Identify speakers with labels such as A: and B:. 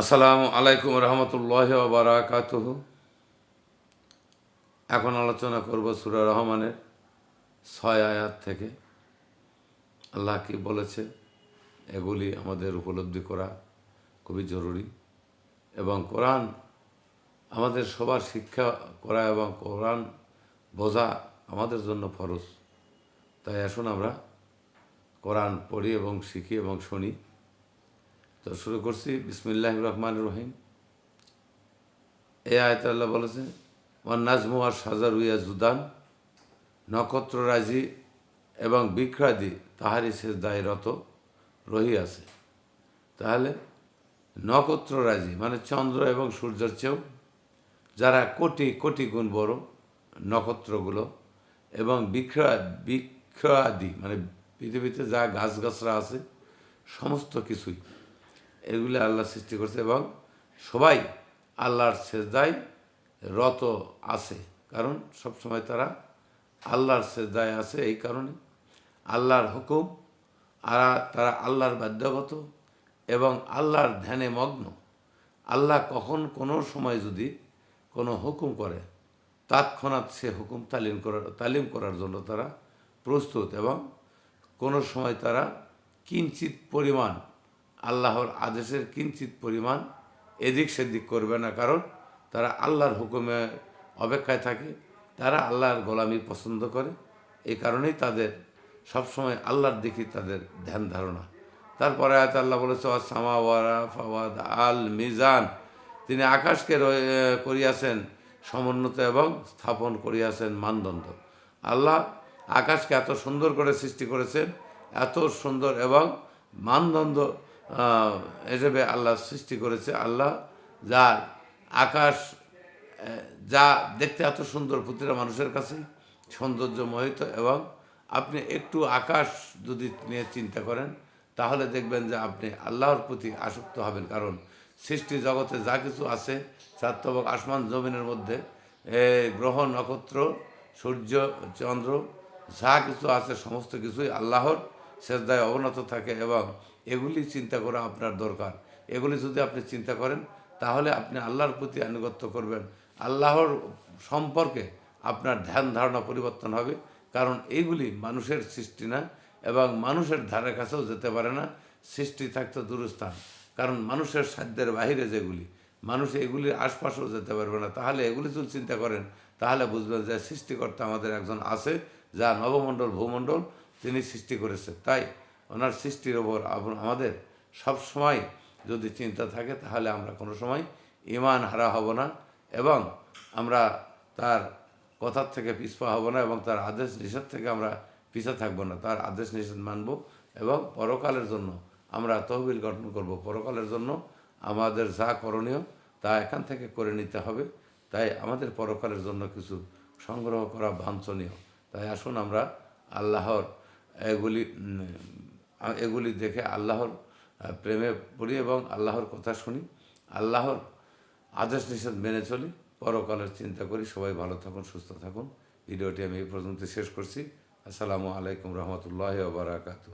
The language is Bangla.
A: আসসালামু আলাইকুম রহমতুল্লাহ বারাকাত এখন আলোচনা করব সুরা রহমানের ছয় আয়াত থেকে। আল্লাহ কি বলেছে? এগুলি আমাদের উপলব্ধি করা খুবই জরুরি এবং কোরআন আমাদের সবার শিক্ষা করা এবং কোরআন বোঝা আমাদের জন্য ফরজ। তাই আসুন আমরা কোরআন পড়ি এবং শিখি এবং শুনি। তো শুরু করছি। বিসমিল্লাহ রহমান রহিম। এই আয়ত আল্লাহ বলেছে ওয়ান নাজমু আর সাজার উইয়া জুদান, নক্ষত্ররাজি এবং বিক্রাদি তাহারি শেষ দায়রত রহি আছে তাহলে নক্ষত্ররাজি মানে চন্দ্র এবং সূর্যের চেয়েও যারা কোটি কোটি গুণ বড় নক্ষত্রগুলো এবং বিক্রা, বিক্রাদি মানে পৃথিবীতে যা গাছগাছরা আছে, সমস্ত কিছুই এগুলি আল্লাহ সৃষ্টি করছে এবং সবাই আল্লাহর সেজদায় রত আছে। কারণ সবসময় তারা আল্লাহর সেজদায় আছে এই কারণে। আল্লাহর হুকুম, আর তারা আল্লাহর বাধ্যগত এবং আল্লাহর ধ্যানে মগ্ন। আল্লাহ কখন কোনো সময় যদি কোনো হুকুম করে, তৎক্ষণাৎ সে হুকুম তালিম করার তালিম করার জন্য তারা প্রস্তুত এবং কোনো সময় তারা কিঞ্চিত পরিমাণ আল্লাহর আদেশের কিঞ্চিত পরিমাণ এদিক সেদিক করবে না, কারণ তারা আল্লাহর হুকুমে অপেক্ষায় থাকে, তারা আল্লাহর গোলামি পছন্দ করে। এই কারণেই তাদের সবসময় আল্লাহর দিকে তাদের ধ্যান ধারণা। তারপরে আয়ত আল্লাহ বলেছে সামা ওয়ারা ফাওয়াদ আল মিজান। তিনি আকাশকে রয়ে- করিয়াছেন সমুন্নত এবং স্থাপন করিয়াছেন মানদণ্ড। আল্লাহ আকাশকে এত সুন্দর করে সৃষ্টি করেছেন, এত সুন্দর এবং মানদণ্ড হিসেবে আল্লাহ সৃষ্টি করেছে। আল্লাহ যার আকাশ যা দেখতে এত সুন্দর প্রতিটা মানুষের কাছে সৌন্দর্য মোহিত এবং আপনি একটু আকাশ যদি নিয়ে চিন্তা করেন, তাহলে দেখবেন যে আপনি আল্লাহর প্রতি আসক্ত হবেন। কারণ সৃষ্টি জগতে যা কিছু আছে সার্থবক আসমান জমিনের মধ্যে গ্রহ, নক্ষত্র, সূর্য, চন্দ্র, যা কিছু আছে, সমস্ত কিছুই আল্লাহর সেজদায় অবনত থাকে এবং এগুলি চিন্তা করা আপনার দরকার। এগুলি যদি আপনি চিন্তা করেন, তাহলে আপনি আল্লাহর প্রতি আনুগত্য করবেন। আল্লাহর সম্পর্কে আপনার ধ্যান ধারণা পরিবর্তন হবে, কারণ এইগুলি মানুষের সৃষ্টি না এবং মানুষের ধারে কাছেও যেতে পারে না। সৃষ্টি থাকতে দূরস্থান। কারণ মানুষের সাধ্যের বাহিরে যেগুলি, মানুষ এগুলির আশপাশেও যেতে পারবে না। তাহলে এগুলি যদি চিন্তা করেন, তাহলে বুঝবেন যে সৃষ্টিকর্তা আমাদের একজন আছে, যা নবমণ্ডল, ভূমণ্ডল তিনি সৃষ্টি করেছে। তাই ওনার সৃষ্টির ওপর আমাদের সব সময় যদি চিন্তা থাকে, তাহলে আমরা কোনো সময় ইমান হারা হব না এবং আমরা তার কথার থেকে পিছপা হব না এবং তার আদেশ নিষেধ থেকে আমরা পিছা থাকব না। তার আদেশ নিষেধ মানব এবং পরকালের জন্য আমরা তহবিল গঠন করব। পরকালের জন্য আমাদের যা করণীয় তা এখান থেকে করে নিতে হবে। তাই আমাদের পরকালের জন্য কিছু সংগ্রহ করা বাঞ্ছনীয়। তাই আসুন আমরা আল্লাহর এগুলি এগুলি দেখে আল্লাহর প্রেমে পড়ি এবং আল্লাহর কথা শুনি, আল্লাহর আদেশ নিষেধ মেনে চলি। পরকালের চিন্তা করি। সবাই ভালো থাকুন, সুস্থ থাকুন। ভিডিওটি আমি এই পর্যন্ত শেষ করছি। আসসালামু আলাইকুম রহমতুল্লাহ বারাকাতু